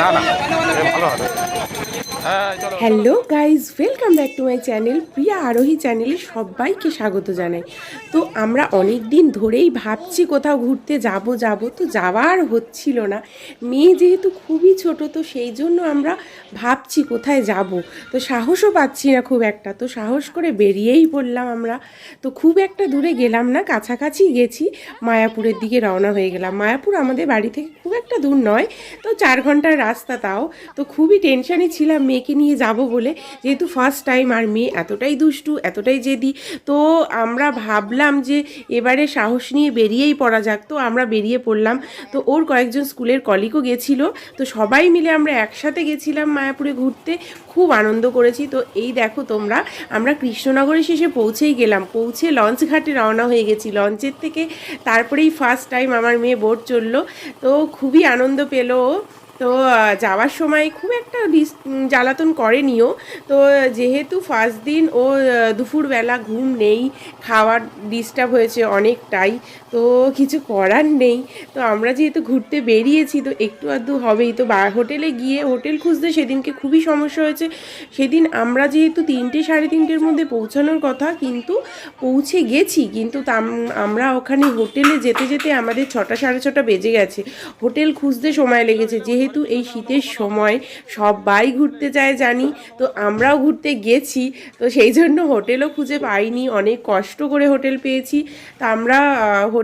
না না ভালো হবে। Hello guys welcome back to my channel Priya Arohi চ্যানেলে সবাইকে স্বাগত জানাই। তো আমরা অনেক দিন ধরেই ভাবছি কোথাও ঘুরতে যাব যাব, তো যাওয়ার হচ্ছিল না। মেয়ে যেহেতু খুবই ছোট, তো সেই জন্য আমরা ভাবছি কোথায় যাব। তো সাহসও পাচ্ছি না খুব একটা, তো সাহস করে বেরিয়েই পড়লাম আমরা। তো খুব একটা দূরে গেলাম না, কাছাকাছি গেছি, মায়াপুরের দিকে রওনা হয়ে গেলাম। মায়াপুর আমাদের বাড়ি থেকে খুব একটা দূর নয়, তো চার ঘণ্টার রাস্তা তাও। তো খুবই টেনশানে ছিলাম মেয়েকে নিয়ে যাব বলে, যেহেতু ফার্স্ট টাইম আর মেয়ে এতটাই দুষ্টু, এতটাই জেদি, তো আমরা ভাবলাম যে এবারে সাহস নিয়ে বেরিয়েই পড়া যাক। তো আমরা বেরিয়ে পড়লাম। তো ওর কয়েকজন স্কুলের কলিগও গেছিল। তো সবাই মিলে আমরা একসাথে গেছিলাম মায়াপুরে ঘুরতে। খুব আনন্দ করেছি। তো এই দেখো তোমরা, আমরা কৃষ্ণনগরে শেষে পৌঁছেই গেলাম। পৌঁছে লঞ্চ ঘাটে রওনা হয়ে গেছি। লঞ্চের থেকে তারপরেই ফার্স্ট টাইম আমার মেয়ে বোট চলল তো খুবই আনন্দ পেল। তো যাওয়ার সময় খুব একটা জ্বালাতন করেনিও। তো, যেহেতু ফার্স্ট দিন ও দুপুরবেলা ঘুম নেই, খাওয়ার ডিস্টার্ব হয়েছে অনেকটাই তো কিছু করার নেই। তো আমরা যেহেতু ঘুরতে বেরিয়েছি, তো একটু আধটু হবেই। তো বা, হোটেলে গিয়ে হোটেল খুঁজতে সেদিনকে খুবই সমস্যা হয়েছে। সেদিন আমরা যেহেতু তিনটে সাড়ে তিনটের মধ্যে পৌঁছানোর কথা, কিন্তু পৌঁছে গেছি। কিন্তু আমরা ওখানে হোটেলে যেতে যেতে আমাদের ছটা সাড়ে ছটা বেজে গেছে। হোটেল খুঁজতে সময় লেগেছে। যেহেতু এই শীতের সময় সবাই ঘুরতে যায়, জানি। তো আমরাও ঘুরতে গেছি। তো সেই জন্য হোটেলও খুঁজে পাইনি। অনেক কষ্ট করে হোটেল পেয়েছি। তা আমরা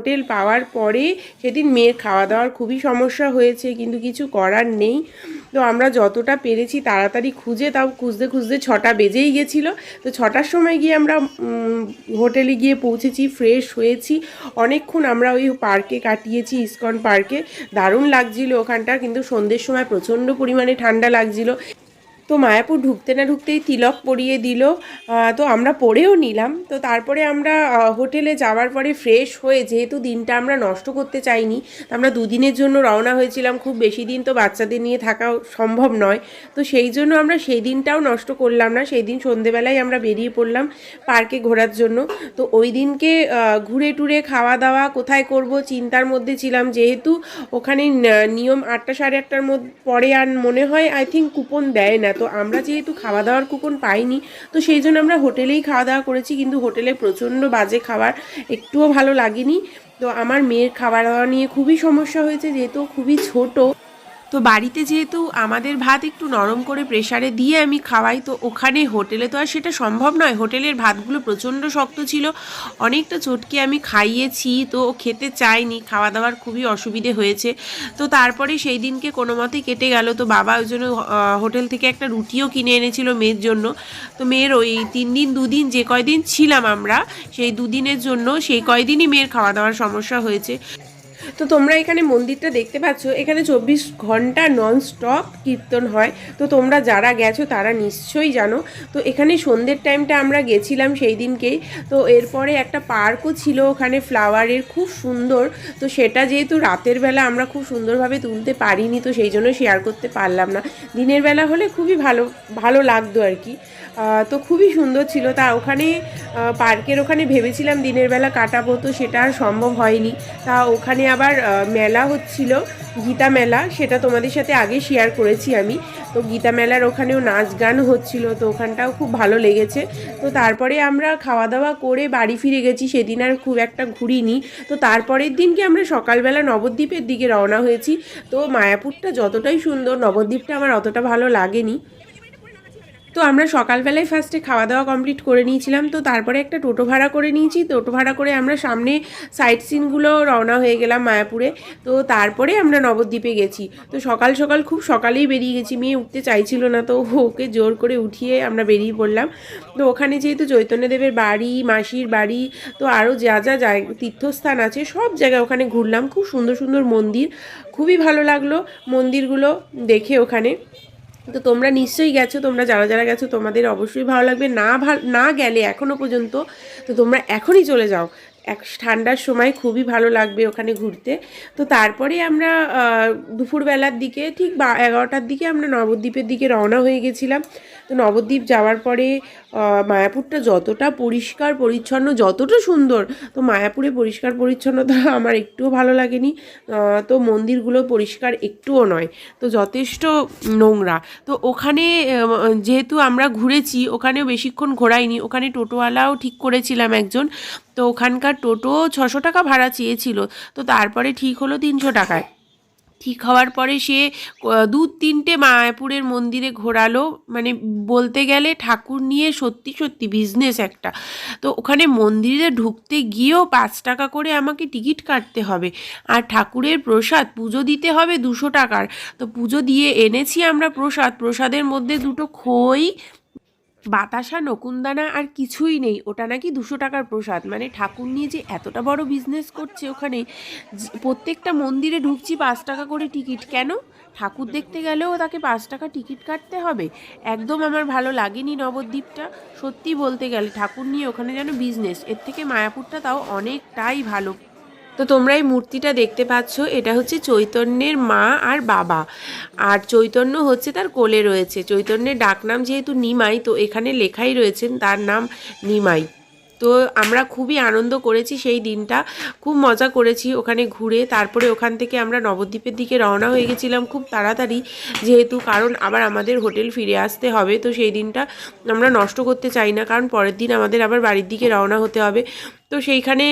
হোটেল পাওয়ার পরে সেদিন মেয়ের খাওয়া দাওয়ার খুবই সমস্যা হয়েছে, কিন্তু কিছু করার নেই। তো আমরা যতটা পেরেছি তাড়াতাড়ি খুঁজে, তাও খুঁজতে খুঁজতে ছটা বেজেই গেছিল। তো ছটার সময় গিয়ে আমরা হোটেলে গিয়ে পৌঁছেছি, ফ্রেশ হয়েছি। অনেকক্ষণ আমরা ওই পার্কে কাটিয়েছি, ইস্কন পার্কে। দারুণ লাগছিল ওখানটা, কিন্তু সন্ধ্যের সময় প্রচণ্ড পরিমাণে ঠান্ডা লাগছিল। তো মায়াপুর ঢুকতে না ঢুকতেই তিলক পরিয়ে দিল। তো আমরা পরেও নিলাম। তো তারপরে আমরা হোটেলে যাওয়ার পরে ফ্রেশ হয়ে যেহেতু দিনটা আমরা নষ্ট করতে চাইনি আমরা দুদিনের জন্য রওনা হয়েছিলাম। খুব বেশি দিন তো বাচ্চাদের নিয়ে থাকা সম্ভব নয়। তো সেই জন্য আমরা সেই দিনটাও নষ্ট করলাম না। সেই দিন সন্ধেবেলায় আমরা বেরিয়ে পড়লাম পার্কে ঘোরার জন্য। তো ওই দিনকে ঘুরে টুরে খাওয়া দাওয়া কোথায় করব চিন্তার মধ্যে ছিলাম। যেহেতু ওখানে নিয়ম আটটা সাড়ে আটটার মধ্যে পরে আর মনে হয় আই থিঙ্ক কুপন দেয় না। তো আমরা যেহেতু খাওয়া দাওয়ার কুপন পাইনি, তো সেই জন্য আমরা হোটেলেই খাওয়া দাওয়া করেছি। কিন্তু হোটেলে প্রচণ্ড বাজে খাবার, একটুও ভালো লাগেনি। তো আমার মেয়ের খাওয়া দাওয়া নিয়ে খুবই সমস্যা হয়েছে, যেহেতু খুবই ছোট। তো বাড়িতে যেহেতু আমাদের ভাত একটু নরম করে প্রেশারে দিয়ে আমি খাওয়াই, তো ওখানে হোটেলে তো আর সেটা সম্ভব নয়। হোটেলের ভাতগুলো প্রচণ্ড শক্ত ছিল, অনেকটা চটকে আমি খাইয়েছি, তো খেতে চাইনি খাওয়া দাওয়ার খুবই অসুবিধে হয়েছে। তো তারপরে সেই দিনকে কোনো মতে কেটে গেল, তো বাবা ওই জন্য হোটেল থেকে একটা রুটিও কিনে এনেছিল মেয়ের জন্য। তো মেয়ের ওই তিন দিন দুদিন যে কয়দিন ছিলাম আমরা, সেই দুদিনের জন্য সেই কয়দিনই মেয়ের খাওয়া দাওয়ার সমস্যা হয়েছে। তো তোমরা এখানে মন্দিরটা দেখতে পাচ্ছ। এখানে চব্বিশ ঘণ্টা নন স্টপ কীর্তন হয়। তো তোমরা যারা গেছো তারা নিশ্চয়ই জানো। তো এখানে সন্ধ্যের টাইমটা আমরা গেছিলাম সেই দিনকেই। তো এরপরে একটা পার্কও ছিল ওখানে ফ্লাওয়ারের খুব সুন্দর। তো সেটা যেহেতু রাতের বেলা আমরা খুব সুন্দরভাবে তুলতে পারিনি, তো সেই জন্য শেয়ার করতে পারলাম না। দিনের বেলা হলে খুবই ভালো ভালো লাগতো আর কি। তো খুবই সুন্দর ছিল। তা ওখানে পার্কের ওখানে ভেবেছিলাম দিনের বেলা কাটাবো, তো সেটা আর সম্ভব হয়নি। তা ওখানে আবার মেলা হচ্ছিল, গীতা মেলা। সেটা তোমাদের সাথে আগে শেয়ার করেছি আমি। তো গীতা মেলার ওখানেও নাচ গান হচ্ছিল, তো ওখানটাও খুব ভালো লেগেছে। তো তারপরে আমরা খাওয়া দাওয়া করে বাড়ি ফিরে গেছি। সেদিন আর খুব একটা ঘুরিনি। তো তারপরের দিনকে আমরা সকালবেলা নবদ্বীপের দিকে রওনা হয়েছি। তো মায়াপুরটা যতটাই সুন্দর, নবদ্বীপটা আমার অতটা ভালো লাগেনি। তো আমরা সকালবেলায় ফার্স্টে খাওয়া দাওয়া কমপ্লিট করে নিয়েছিলাম, তো তারপরে একটা টোটো ভাড়া করে নিয়েছি। টোটো ভাড়া করে আমরা সামনে সাইট সিনগুলো রওনা হয়ে গেলাম মায়াপুরে, তো তারপরে আমরা নবদ্বীপে গেছি। তো সকাল সকাল খুব সকালেই বেরিয়ে গেছি, মেয়ে উঠতে চাইছিল না, তো ওকে জোর করে উঠিয়ে আমরা বেরিয়ে পড়লাম। তো ওখানে যেহেতু চৈতন্যদেবের বাড়ি, মাসির বাড়ি, তো আরও যা যা তীর্থস্থান আছে, সব জায়গায় ওখানে ঘুরলাম। খুব সুন্দর সুন্দর মন্দির, খুবই ভালো লাগল মন্দিরগুলো দেখে ওখানে। তো তোমরা নিশ্চয়ই গেছো, তোমরা যারা যারা গেছো তোমাদের অবশ্যই ভালো লাগবে। না ভালো না গেলে এখনও পর্যন্ত, তো তোমরা এখনই চলে যাও। এক ঠান্ডার সময় খুবই ভালো লাগবে ওখানে ঘুরতে। তো তারপরে আমরা দুপুরবেলার দিকে ঠিক বা, এগারোটার দিকে আমরা নবদ্বীপের দিকে রওনা হয়ে গেছিলাম। তো নবদ্বীপ যাওয়ার পরে মায়াপুরটা যতটা পরিষ্কার পরিচ্ছন্ন, যতটা সুন্দর, তো মায়াপুরে পরিষ্কার পরিচ্ছন্নতা আমার একটুও ভালো লাগেনি। তো মন্দিরগুলো পরিষ্কার একটুও নয়, তো যথেষ্ট নোংরা। তো ওখানে যেহেতু আমরা ঘুরেছি, ওখানেও বেশিক্ষণ ঘোরাইনি, ওখানে টোটোওয়ালাও ঠিক করেছিলাম একজন। তো ওখানকার টোটো ছশো টাকা ভাড়া চেয়েছিল। তো তারপরে ঠিক হলো তিনশো টাকায়। ঠিক হওয়ার পরে সে দু তিনটে মায়াপুরের মন্দিরে ঘোরালো। মানে বলতে গেলে ঠাকুর নিয়ে সত্যি সত্যি বিজনেস একটা। তো ওখানে মন্দিরে ঢুকতে গিয়েও পাঁচ টাকা করে আমাকে টিকিট কাটতে হবে। আর ঠাকুরের প্রসাদ পুজো দিতে হবে দুশো টাকার। তো পুজো দিয়ে এনেছি আমরা প্রসাদ। প্রসাদের মধ্যে দুটো খই বাতাসা নকুনদানা আর কিছুই নেই। ওটা নাকি দুশো টাকার প্রসাদ। মানে ঠাকুর নিয়ে যে এতটা বড় বিজনেস করছে ওখানে প্রত্যেকটা মন্দিরে ঢুকছি পাঁচ টাকা করে টিকিট কেন? ঠাকুর দেখতে গেলেও তাকে পাঁচ টাকা টিকিট কাটতে হবে। একদম আমার ভালো লাগেনি নবদ্বীপটা। সত্যি বলতে গেলে ঠাকুর নিয়ে ওখানে যেন বিজনেস এর থেকে মায়াপুরটা তাও অনেকটাই ভালো। তো তোমরা এই মূর্তিটা দেখতে পাচ্ছ, এটা হচ্ছে চৈতন্যের মা আর বাবা। আর চৈতন্য হচ্ছে তার কোলে রয়েছে। চৈতন্যের ডাকনাম যেহেতু নিমাই, তো এখানে লেখাই রয়েছেন তার নাম নিমাই। তো আমরা খুবই আনন্দ করেছি সেই দিনটা। খুব মজা করেছি ওখানে ঘুরে। তারপরে ওখান থেকে আমরা নবদ্বীপের দিকে রওনা হয়ে গেছিলাম খুব তাড়াতাড়ি। যেহেতু কারণ আবার আমাদের হোটেল ফিরে আসতে হবে, তো সেই দিনটা আমরা নষ্ট করতে চাই না। কারণ পরের দিন আমাদের আবার বাড়ির দিকে রওনা হতে হবে। তো সেইখানে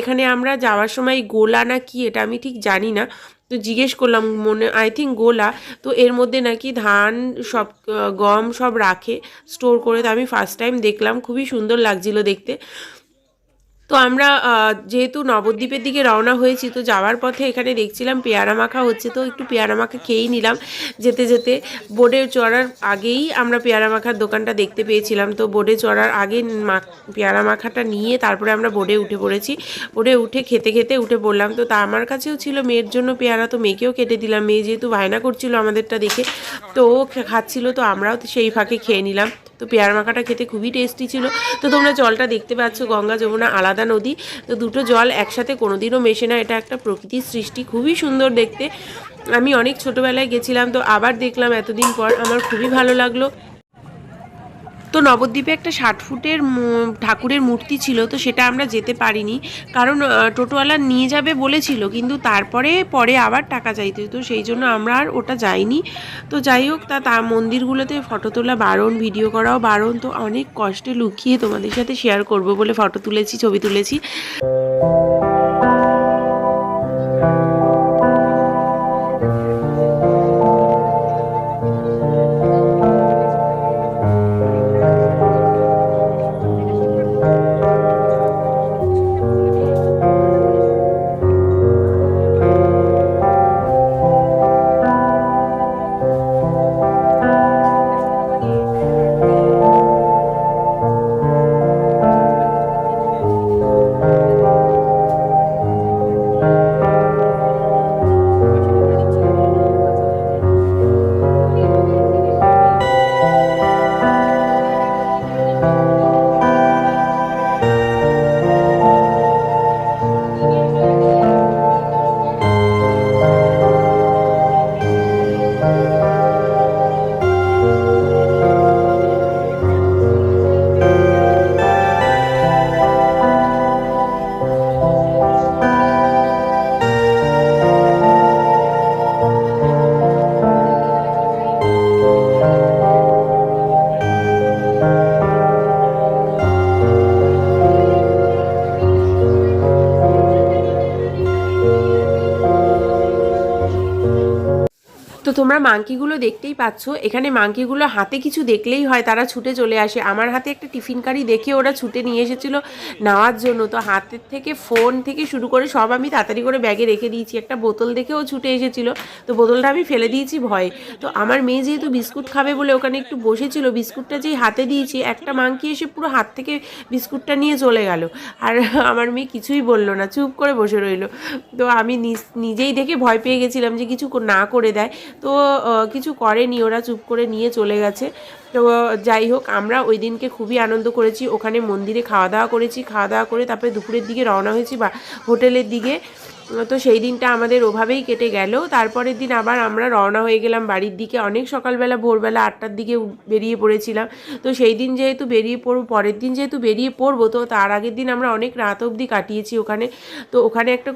এখানে আমরা যাওয়ার সময় গোলা না কি, এটা আমি ঠিক জানি না। তো জিজ্ঞেস করলাম, মনে আই থিঙ্ক গোলা, তো এর মধ্যে নাকি ধান, সব গম সব রাখে স্টোর করে, তো আমি ফার্স্ট টাইম দেখলাম, খুবই সুন্দর লাগছিল দেখতে। তো আমরা যেহেতু নবদ্বীপের দিকে রওনা হয়েছি, তো যাওয়ার পথে এখানে দেখছিলাম পেয়ারা মাখা হচ্ছে, তো একটু পেয়ারা মাখা খেয়েই নিলাম যেতে যেতে। বোর্ডে চড়ার আগেই আমরা পেয়ারা মাখার দোকানটা দেখতে পেয়েছিলাম, তো বোর্ডে চড়ার আগে পেয়ারা মাখাটা নিয়ে তারপরে আমরা বোর্ডে উঠে পড়েছি। বোর্ডে উঠে খেতে খেতে উঠে পড়লাম, তো তা আমার কাছেও ছিল, মেয়ের জন্য পেয়ারা তো মেয়েকেও কেটে দিলাম, মেয়ে যেহেতু বায়না করছিল আমাদেরটা দেখে, তো ও খাচ্ছিল, তো আমরাও সেই ফাঁকে খেয়ে নিলাম। তো পেয়ারা মাখাটা খেতে খুবই টেস্টি ছিল। তো তোমরা জলটা দেখতে পাচ্ছ, গঙ্গা যমুনা আলাদা নদী। তো দুটো জল একসাথে কোনোদিনও মেশে না, এটা একটা প্রকৃতির সৃষ্টি, খুবই সুন্দর দেখতে। আমি অনেক ছোটোবেলায় গেছিলাম, তো আবার দেখলাম এতদিন পর, আমার খুবই ভালো লাগল। তো নবদ্বীপে একটা ষাট ফুটের ঠাকুরের মূর্তি ছিল, তো সেটা আমরা যেতে পারিনি। কারণ টোটোওয়ালা নিয়ে যাবে বলেছিল, কিন্তু তারপরে, পরে আবার টাকা চাইতে তো সেই জন্য আমরা আর ওটা যাইনি। তো যাই হোক, তা তার মন্দিরগুলোতে ফটো তোলা বারণ, ভিডিও করাও বারণ, তো অনেক কষ্টে লুকিয়ে তোমাদের সাথে শেয়ার করব বলে ফটো তুলেছি, ছবি তুলেছি। তোমরা মাংকিগুলো দেখতেই পাচ্ছ। এখানে মাংকিগুলো হাতে কিছু দেখলেই হয়, তারা ছুটে চলে আসে। আমার হাতে একটা টিফিন কারি দেখে ওরা ছুটে নিয়ে এসেছিল নেওয়ার জন্য। তো হাতের থেকে ফোন থেকে শুরু করে সব আমি তাড়াতাড়ি করে ব্যাগে রেখে দিয়েছি। একটা বোতল দেখেও ছুটে এসেছিল। তো বোতলটা আমি ফেলে দিয়েছি ভয়ে। তো আমার মেয়ে যেহেতু বিস্কুট খাবে বলে ওখানে একটু বসেছিল, বিস্কুটটা যেই হাতে দিয়েছি, একটা মাংকি এসে পুরো হাত থেকে বিস্কুটটা নিয়ে চলে গেল। আর আমার মেয়ে কিছুই বলল না, চুপ করে বসে রইল। তো আমি নিজ- নিজেই দেখে ভয় পেয়ে গেছিলাম যে কিছু না করে দেয়। তো কিছু করেনি, ওরা চুপ করে নিয়ে চলে গেছে। তো যাই হোক, আমরা ওই দিনকে খুবই আনন্দ করেছি। ওখানে মন্দিরে খাওয়া দাওয়া করেছি, খাওয়া দাওয়া করে তারপরে দুপুরের দিকে রওনা হয়েছি বা হোটেলের দিকে। তো সেই দিনটা আমাদের ওভাবেই কেটে গেল। তারপরের দিন আবার আমরা রওনা হয়ে গেলাম বাড়ির দিকে। অনেক সকালবেলা, ভোরবেলা আটটার দিকে বেরিয়ে পড়েছিলাম। তো সেই দিন যেহেতু বেরিয়ে পড়ব, পরের দিন যেহেতু বেরিয়ে পড়ব, তো তার আগের দিন আমরা অনেক রাত অবধি কাটিয়েছি ওখানে। তো ওখানে একটা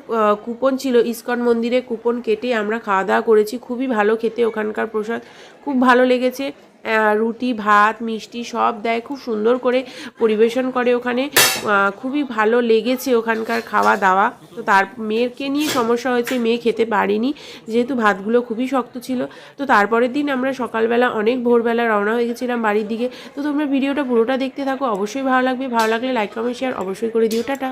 কুপন ছিল, ইস্কন মন্দিরে কুপন কেটে আমরা খাওয়া দাওয়া করেছি। খুবই ভালো খেতে ওখানকার প্রসাদ। খুব ভালো লেগেছে। রুটি, ভাত, মিষ্টি সব দেয়। খুব সুন্দর করে পরিবেশন করে ওখানে। খুবই ভালো লেগেছে ওখানকার খাওয়া দাওয়া। তো তার মেয়েকে নিয়ে সমস্যা হয়েছে, মেয়ে খেতে পারেনি। যেহেতু ভাতগুলো খুবই শক্ত ছিল। তো তারপরের দিন আমরা সকালবেলা অনেক ভোরবেলা রওনা হয়ে গেছিলাম বাড়ির দিকে। তো তোমরা ভিডিওটা পুরোটা দেখতে থাকো। অবশ্যই ভালো লাগবে। ভালো লাগলে লাইক কমেন্ট শেয়ার অবশ্যই করে দিও। টাটা।